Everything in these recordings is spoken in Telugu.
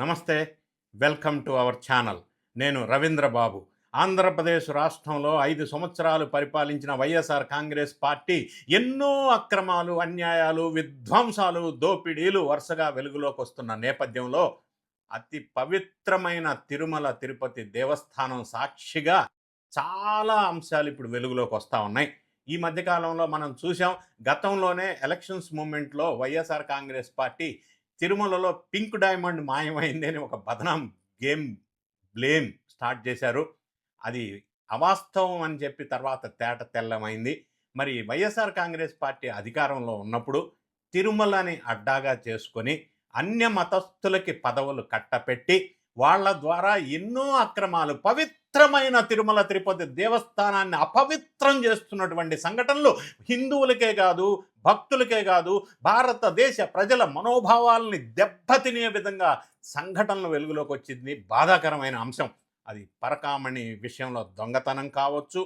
నమస్తే వెల్కమ్ టు అవర్ ఛానల్. నేను రవీంద్ర బాబు. ఆంధ్రప్రదేశ్ రాష్ట్రంలో ఐదు సంవత్సరాలు పరిపాలించిన వైఎస్ఆర్ కాంగ్రెస్ పార్టీ ఎన్నో అక్రమాలు అన్యాయాలు విధ్వంసాలు దోపిడీలు వరుసగా వెలుగులోకి వస్తున్న నేపథ్యంలో అతి పవిత్రమైన తిరుమల తిరుపతి దేవస్థానం సాక్షిగా చాలా అంశాలు ఇప్పుడు వెలుగులోకి వస్తూ ఉన్నాయి. ఈ మధ్యకాలంలో మనం చూసాం గతంలోనే ఎలక్షన్స్ మూమెంట్లో వైఎస్ఆర్ కాంగ్రెస్ పార్టీ తిరుమలలో పింక్ డైమండ్ మాయమైంది అని ఒక బదనాం గేమ్ బ్లేమ్ స్టార్ట్ చేశారు. అది అవాస్తవం అని చెప్పి తర్వాత తేట తెల్లమైంది. మరి వైఎస్ఆర్ కాంగ్రెస్ పార్టీ అధికారంలో ఉన్నప్పుడు తిరుమలని అడ్డాగా చేసుకొని అన్య మతస్థులకి పదవులు కట్టపెట్టి వాళ్ళ ద్వారా ఎన్నో అక్రమాలు పవిత్రమైన తిరుమల తిరుపతి దేవస్థానాన్ని అపవిత్రం చేస్తున్నటువంటి సంఘటనలు హిందువులకే కాదు భక్తులకే కాదు భారతదేశ ప్రజల మనోభావాల్ని దెబ్బతినే విధంగా సంఘటనలు వెలుగులోకి వచ్చింది. బాధాకరమైన అంశం. అది పరకామణి విషయంలో దొంగతనం కావచ్చు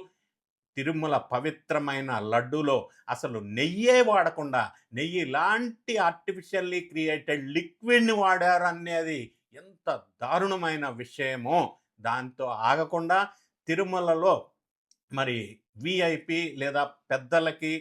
తిరుమల పవిత్రమైన లడ్డూలో అసలు నెయ్యే వాడకుండా నెయ్యి లాంటి ఆర్టిఫిషియల్లీ క్రియేటెడ్ లిక్విడ్ని వాడారు అనేది ఎంత దారుణమైన విషయమో దాంతో ఆగకుండా తిరుమలలో మరి విఐపి లేదా పెద్దలకి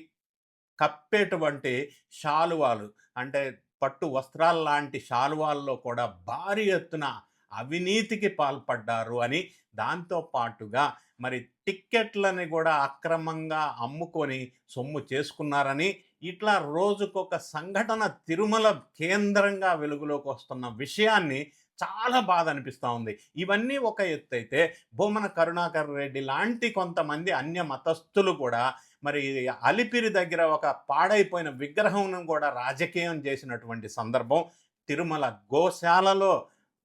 కప్పేటువంటి శాలువాలు అంటే పట్టు వస్త్రాలు లాంటి శాలువాల్లో కూడా భారీ ఎత్తున అవినీతికి పాల్పడ్డారు అని దాంతో పాటుగా మరి టిక్కెట్లని కూడా అక్రమంగా అమ్ముకొని సొమ్ము చేసుకున్నారని ఇట్లా రోజుకొక సంఘటన తిరుమల కేంద్రంగా వెలుగులోకి వస్తున్న విషయాన్ని చాలా బాధ అనిపిస్తూ ఉంది. ఇవన్నీ ఒక ఎత్తు అయితే భూమన కరుణాకర్ రెడ్డి లాంటి కొంతమంది అన్య మతస్థులు కూడా మరి అలిపిరి దగ్గర ఒక పాడైపోయిన విగ్రహం కూడా రాజకీయం చేసినటువంటి సందర్భం తిరుమల గోశాలలో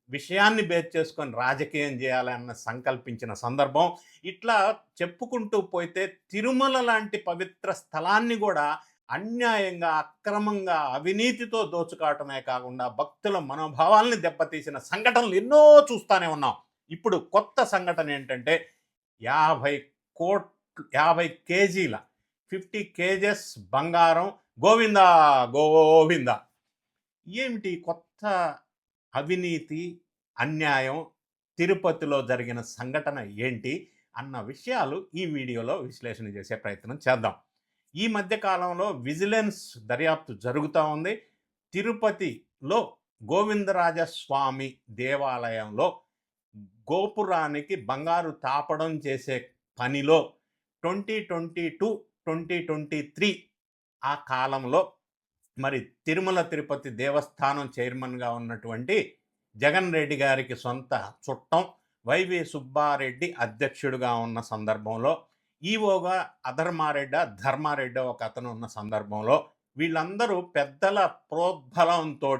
విషయాన్ని బేస్ చేసుకొని రాజకీయం చేయాలన్న సంకల్పించిన సందర్భం. ఇట్లా చెప్పుకుంటూ పోతే తిరుమల లాంటి పవిత్ర స్థలాన్ని కూడా అన్యాయంగా అక్రమంగా అవినీతితో దోచుకోవటమే కాకుండా భక్తుల మనోభావాల్ని దెబ్బతీసిన సంఘటనలు ఎన్నో చూస్తూనే ఉన్నాం. ఇప్పుడు కొత్త సంఘటన ఏంటంటే యాభై కోట్ యాభై కేజీల ఫిఫ్టీ కేజెస్ బంగారం గోవింద గోవింద. ఏమిటి కొత్త అవినీతి అన్యాయం తిరుపతిలో జరిగిన సంఘటన ఏంటి అన్న విషయాలు ఈ వీడియోలో విశ్లేషణ చేసే ప్రయత్నం చేద్దాం. ఈ మధ్య కాలంలో విజిలెన్స్ దర్యాప్తు జరుగుతూ ఉంది. తిరుపతిలో గోవిందరాజస్వామి దేవాలయంలో గోపురానికి బంగారు తాపడం చేసే పనిలో twenty twenty two twenty twenty three ఆ కాలంలో మరి తిరుమల తిరుపతి దేవస్థానం చైర్మన్గా ఉన్నటువంటి జగన్ రెడ్డి గారికి సొంత చుట్టం వైవి సుబ్బారెడ్డి అధ్యక్షుడిగా ఉన్న సందర్భంలో ఈవోగా అధర్మారెడ్డ ధర్మారెడ్డ ఒక అతను ఉన్న సందర్భంలో వీళ్ళందరూ పెద్దల ప్రోద్బలంతో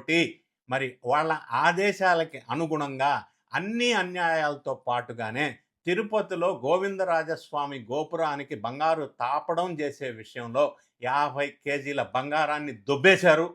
మరి వాళ్ళ ఆదేశాలకి అనుగుణంగా అన్ని అన్యాయాలతో పాటుగానే తిరుపతిలో గోవిందరాజస్వామి గోపురానికి బంగారు తాపడం చేసే విషయంలో యాభై కేజీల బంగారాన్ని దుబ్బేశారు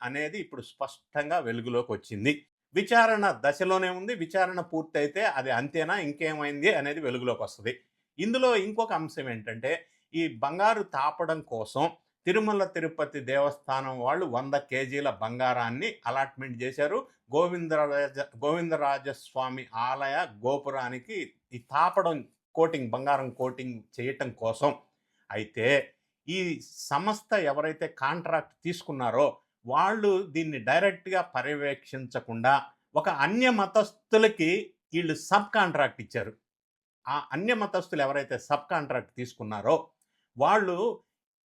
అనేది ఇప్పుడు స్పష్టంగా వెలుగులోకి వచ్చింది. విచారణ దశలోనే ఉంది. విచారణ పూర్తయితే అది అంతేనా? ఇంకేమైంది? అనేది వెలుగులోకి వస్తుంది. ఇందులో ఇంకొక అంశం ఏంటంటే ఈ బంగారు తాపడం కోసం తిరుమల తిరుపతి దేవస్థానం వాళ్ళు వంద కేజీల బంగారాన్ని అలాట్మెంట్ చేశారు. గోవిందరాజ గోవిందరాజస్వామి ఆలయ గోపురానికి ఈ తాపడం కోటింగ్ బంగారం కోటింగ్ చేయటం కోసం. అయితే ఈ సంస్థ ఎవరైతే కాంట్రాక్ట్ తీసుకున్నారో వాళ్ళు దీన్ని డైరెక్ట్గా పర్యవేక్షించకుండా ఒక అన్య మతస్థులకి వీళ్ళు సబ్ కాంట్రాక్ట్ ఇచ్చారు. ఆ అన్య మతస్థులు ఎవరైతే సబ్ కాంట్రాక్ట్ తీసుకున్నారో వాళ్ళు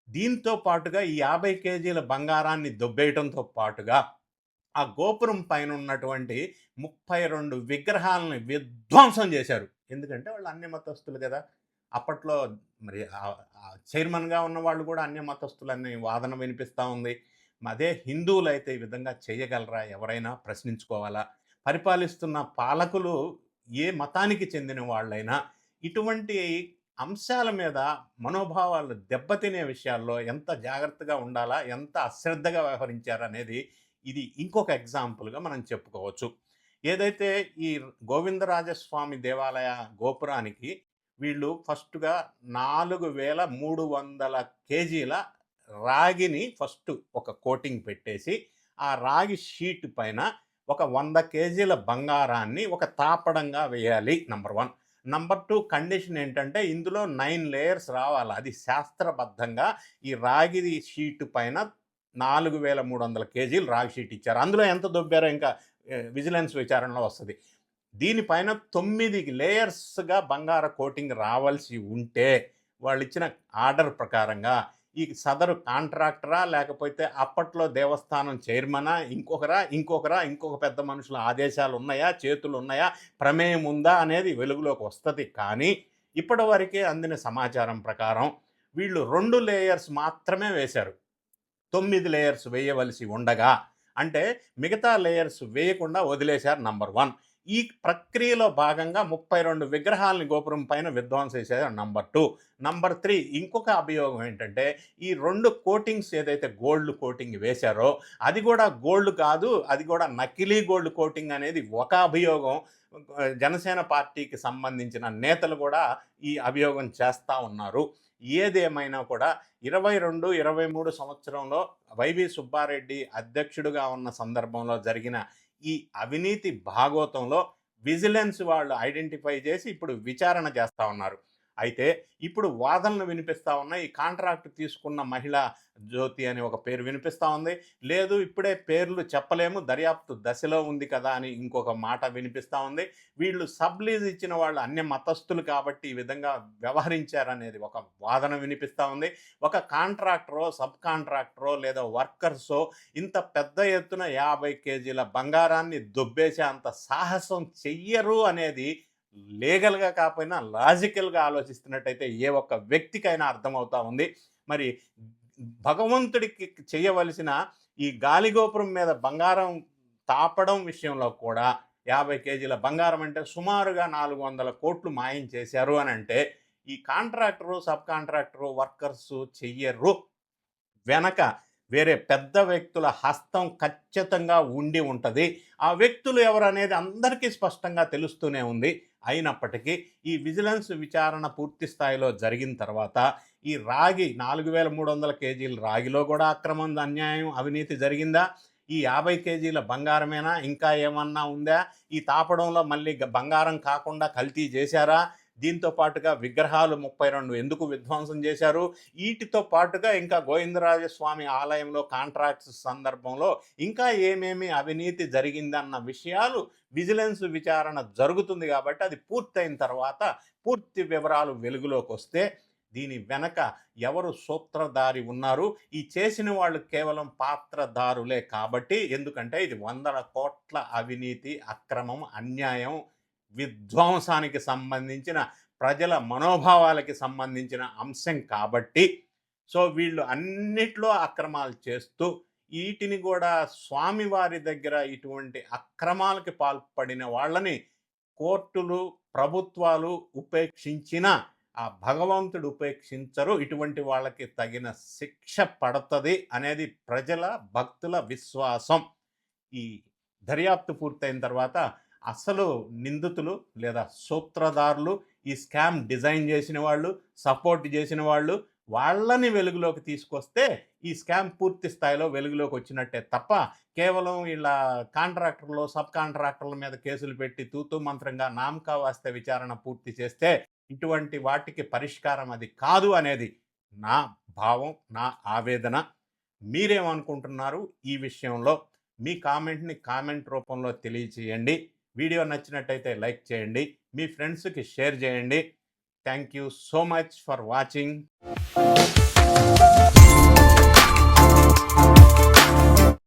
దీంతో పాటుగా ఈ యాభై కేజీల బంగారాన్ని దొబ్బేయటంతో పాటుగా ఆ గోపురం పైన ఉన్నటువంటి ముప్పై రెండు విగ్రహాలను విధ్వంసం చేశారు. ఎందుకంటే వాళ్ళు అన్య మతస్థులు కదా. అప్పట్లో మరి చైర్మన్గా ఉన్న వాళ్ళు కూడా అన్య మతస్థులని వాదన వినిపిస్తూ ఉంది. అదే హిందువులు అయితే ఈ విధంగా చేయగలరా ఎవరైనా ప్రశ్నించుకోవాలా? పరిపాలిస్తున్న పాలకులు ఏ మతానికి చెందిన వాళ్ళైనా ఇటువంటి అంశాల మీద మనోభావాలు దెబ్బతినే విషయాల్లో ఎంత జాగ్రత్తగా ఉండాలా ఎంత అశ్రద్ధగా వ్యవహరించారనేది ఇది ఇంకొక ఎగ్జాంపుల్గా మనం చెప్పుకోవచ్చు. ఏదైతే ఈ గోవిందరాజస్వామి దేవాలయ గోపురానికి వీళ్ళు ఫస్ట్గా నాలుగు వేల మూడు వందల కేజీల రాగిని ఫస్ట్ ఒక కోటింగ్ పెట్టేసి ఆ రాగి షీట్ పైన ఒక వంద కేజీల బంగారాన్ని ఒక తాపడంగా వేయాలి number one number two condition ఏంటంటే ఇందులో నైన్ లేయర్స్ రావాలి. అది శాస్త్రబద్ధంగా ఈ రాగి షీట్ పైన నాలుగు వేల మూడు వందల కేజీలు రాగి షీట్ ఇచ్చారు. అందులో ఎంత దొబ్బారో ఇంకా విజిలెన్స్ విచారణలో వస్తుంది. దీనిపైన తొమ్మిది లేయర్స్గా బంగార కోటింగ్ రావాల్సి ఉంటే వాళ్ళు ఇచ్చిన ఆర్డర్ ప్రకారంగా ఈ సదరు కాంట్రాక్టరా లేకపోతే అప్పట్లో దేవస్థానం చైర్మనా ఇంకొకరా ఇంకొకరా ఇంకొక పెద్ద మనుషుల ఆదేశాలు ఉన్నాయా చేతులు ఉన్నాయా ప్రమేయం ఉందా అనేది వెలుగులోకి వస్తుంది. కానీ ఇప్పటివరకే అందిన సమాచారం ప్రకారం వీళ్ళు రెండు లేయర్స్ మాత్రమే వేశారు. తొమ్మిది లేయర్స్ వేయవలసి ఉండగా అంటే మిగతా లేయర్స్ వేయకుండా వదిలేశారు నంబర్ వన్. ఈ ప్రక్రియలో భాగంగా ముప్పై రెండు విగ్రహాలని గోపురం పైన విధ్వంసం చేశారు నంబర్ టూ నంబర్ త్రీ ఇంకొక అభియోగం ఏంటంటే ఈ రెండు కోటింగ్స్ ఏదైతే గోల్డ్ కోటింగ్ వేశారో అది కూడా గోల్డ్ కాదు అది కూడా నకిలీ గోల్డ్ కోటింగ్ అనేది ఒక అభియోగం. జనసేన పార్టీకి సంబంధించిన నేతలు కూడా ఈ అభియోగం చేస్తూ ఉన్నారు. ఏదేమైనా కూడా ఇరవై రెండు ఇరవై మూడు సంవత్సరంలో వైవి సుబ్బారెడ్డి అధ్యక్షుడిగా ఉన్న సందర్భంలో జరిగిన ఈ అవినీతి భాగోతంలో విజిలెన్స్ వాళ్ళు ఐడెంటిఫై చేసి ఇప్పుడు విచారణ చేస్తూ ఉన్నారు. అయితే ఇప్పుడు వాదనలు వినిపిస్తూ ఉన్నాయి. ఈ కాంట్రాక్ట్ తీసుకున్న మహిళ జ్యోతి అని ఒక పేరు వినిపిస్తూ ఉంది. లేదు ఇప్పుడే పేర్లు చెప్పలేము. దర్యాప్తు దశలో ఉంది కదా అని ఇంకొక మాట వినిపిస్తూ ఉంది. వీళ్ళు సబ్లీజ్ ఇచ్చిన వాళ్ళు అన్య మతస్థులు కాబట్టి ఈ విధంగా వ్యవహరించారనేది ఒక వాదన వినిపిస్తూ ఉంది. ఒక కాంట్రాక్టరో సబ్ కాంట్రాక్టరో లేదా వర్కర్సో ఇంత పెద్ద ఎత్తున యాభై కేజీల బంగారాన్ని దొబ్బేసే అంత సాహసం చెయ్యరు అనేది లీగల్గా కాకపోయినా లాజికల్గా ఆలోచిస్తున్నట్టయితే ఏ ఒక్క వ్యక్తికైనా అర్థమవుతా ఉంది. మరి భగవంతుడికి చేయవలసిన ఈ గాలిగోపురం మీద బంగారం తాపడం విషయంలో కూడా యాభై కేజీల బంగారం అంటే సుమారుగా నాలుగు వందల కోట్లు మాయం చేశారు అని అంటే ఈ కాంట్రాక్టరు సబ్ కాంట్రాక్టరు వర్కర్స్ చెయ్యరు. వెనక వేరే పెద్ద వ్యక్తుల హస్తం ఖచ్చితంగా ఉండి ఉంటుంది. ఆ వ్యక్తులు ఎవరు అనేది అందరికీ స్పష్టంగా తెలుస్తూనే ఉంది. అయినప్పటికీ ఈ విజిలెన్స్ విచారణ పూర్తి స్థాయిలో జరిగిన తర్వాత ఈ రాగి నాలుగు వేల మూడు వందల కేజీల రాగిలో కూడా అక్రమం అన్యాయం అవినీతి జరిగిందా? ఈ యాభై కేజీల బంగారమేనా? ఇంకా ఏమన్నా ఉందా? ఈ తాపడంలో మళ్ళీ బంగారం కాకుండా కల్తీ చేశారా? దీంతో పాటుగా విగ్రహాలు ముప్పై రెండు ఎందుకు విధ్వంసం చేశారు? వీటితో పాటుగా ఇంకా గోవిందరాజస్వామి ఆలయంలో కాంట్రాక్ట్స్ సందర్భంలో ఇంకా ఏమేమి అవినీతి జరిగిందన్న విషయాలు విజిలెన్స్ విచారణ జరుగుతుంది కాబట్టి అది పూర్తయిన తర్వాత పూర్తి వివరాలు వెలుగులోకి వస్తే దీని వెనక ఎవరు సూత్రధారి ఉన్నారు? ఈ చేసిన వాళ్ళు కేవలం పాత్రధారులే కాబట్టి ఎందుకంటే ఇది వందల కోట్ల అవినీతి అక్రమం అన్యాయం విధ్వంసానికి సంబంధించిన ప్రజల మనోభావాలకి సంబంధించిన అంశం కాబట్టి సో వీళ్ళు అన్నిట్లో అక్రమాలు చేస్తూ వీటిని కూడా స్వామివారి దగ్గర ఇటువంటి అక్రమాలకి పాల్పడిన వాళ్ళని కోర్టులు ప్రభుత్వాలు ఉపేక్షించిన ఆ భగవంతుడు ఉపేక్షించరు. ఇటువంటి వాళ్ళకి తగిన శిక్ష పడుతుంది అనేది ప్రజల భక్తుల విశ్వాసం. ఈ దర్యాప్తు పూర్తయిన తర్వాత అసలు నిందితులు లేదా సూత్రధారులు ఈ స్కామ్ డిజైన్ చేసిన వాళ్ళు సపోర్ట్ చేసిన వాళ్ళు వాళ్ళని వెలుగులోకి తీసుకొస్తే ఈ స్కామ్ పూర్తి స్థాయిలో వెలుగులోకి వచ్చినట్టే తప్ప కేవలం వీళ్ళ కాంట్రాక్టర్లు సబ్ కాంట్రాక్టర్ల మీద కేసులు పెట్టి తూతూ మంత్రంగా నామకా వాస్తే విచారణ పూర్తి చేస్తే ఇటువంటి వాటికి పరిష్కారం అది కాదు అనేది నా భావం నా ఆవేదన. మీరేమనుకుంటున్నారు ఈ విషయంలో? మీ కామెంట్ని కామెంట్ రూపంలో తెలియచేయండి. వీడియో నచ్చినట్టయితే లైక్ చేయండి మీ ఫ్రెండ్స్కి షేర్ చేయండి. Thank you so much for watching.